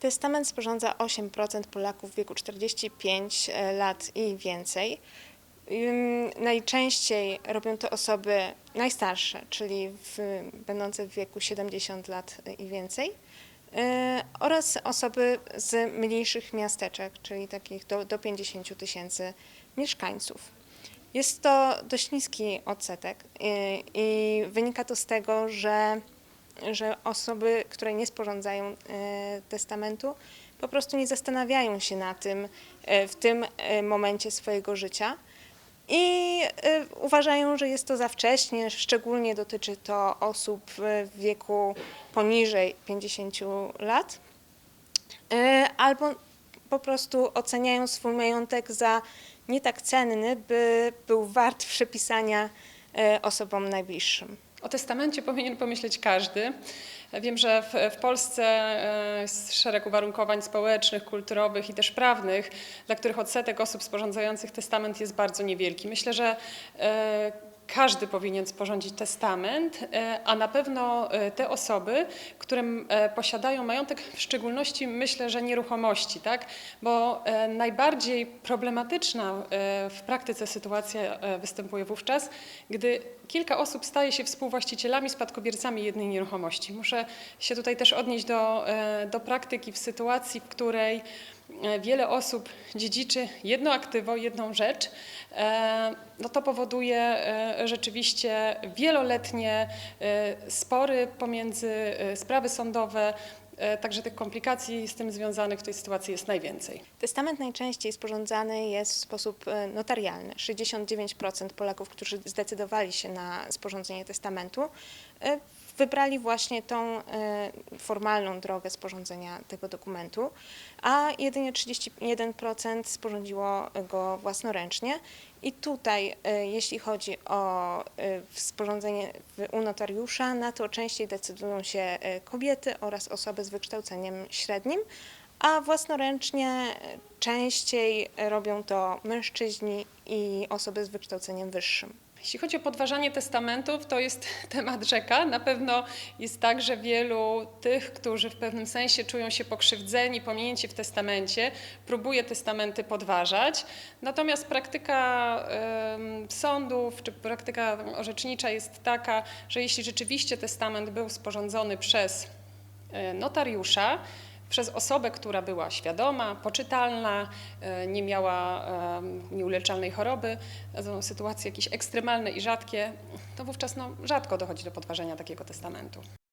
Testament sporządza 8% Polaków w wieku 45 lat i więcej. Najczęściej robią to osoby najstarsze, czyli w, będące w wieku 70 lat i więcej, yy, oraz osoby z mniejszych miasteczek, czyli takich do, do 50 tysięcy mieszkańców. Jest to dość niski odsetek yy, i wynika to z tego, że że osoby, które nie sporządzają e, testamentu, po prostu nie zastanawiają się na tym e, w tym e, momencie swojego życia i uważają, że jest to za wcześnie, szczególnie dotyczy to osób w wieku poniżej 50 lat, albo po prostu oceniają swój majątek za nie tak cenny, by był wart przypisania e, osobom najbliższym. O testamencie powinien pomyśleć każdy. Wiem, że w, w Polsce e, jest szereg uwarunkowań społecznych, kulturowych i też prawnych, dla których odsetek osób sporządzających testament jest bardzo niewielki. Myślę, że e, każdy powinien sporządzić testament, e, a na pewno e, te osoby, które posiadają majątek, w szczególności myślę, że nieruchomości, tak? bo e, najbardziej problematyczna w praktyce sytuacja występuje wówczas, gdy kilka osób staje się współwłaścicielami, spadkobiercami jednej nieruchomości. Muszę się tutaj też odnieść do, do praktyki w sytuacji, w której wiele osób dziedziczy jedno aktywo, jedną rzecz, e, no to powoduje e, rzeczywiście wieloletnie e, spory pomiędzy e, sprawy sądowe, e, także tych komplikacji z tym związanych w tej sytuacji jest najwięcej. Testament najczęściej sporządzany jest w sposób e, notarialny. 69% Polaków, którzy zdecydowali się na sporządzenie testamentu, e, wybrali właśnie tą e, formalną drogę sporządzenia tego dokumentu, a jedynie 31% sporządziło go własnoręcznie. I tutaj, e, jeśli chodzi o e, sporządzenie u notariusza, na to częściej decydują się kobiety oraz osoby z wykształceniem średnim, a własnoręcznie częściej robią to mężczyźni i osoby z wykształceniem wyższym. Jeśli chodzi o podważanie testamentów, to jest temat rzeka. Na pewno jest tak, że wielu tych, którzy w pewnym sensie czują się pokrzywdzeni, pominięci w testamencie, próbuje testamenty podważać. Natomiast praktyka em, sądów czy praktyka orzecznicza jest taka, że jeśli rzeczywiście testament był sporządzony przez e, notariusza, przez osobę, która była świadoma, poczytalna, e, nie miała em, nieuleczalnej choroby, są sytuacje jakieś ekstremalne i rzadkie, to wówczas no, rzadko dochodzi do podważenia takiego testamentu.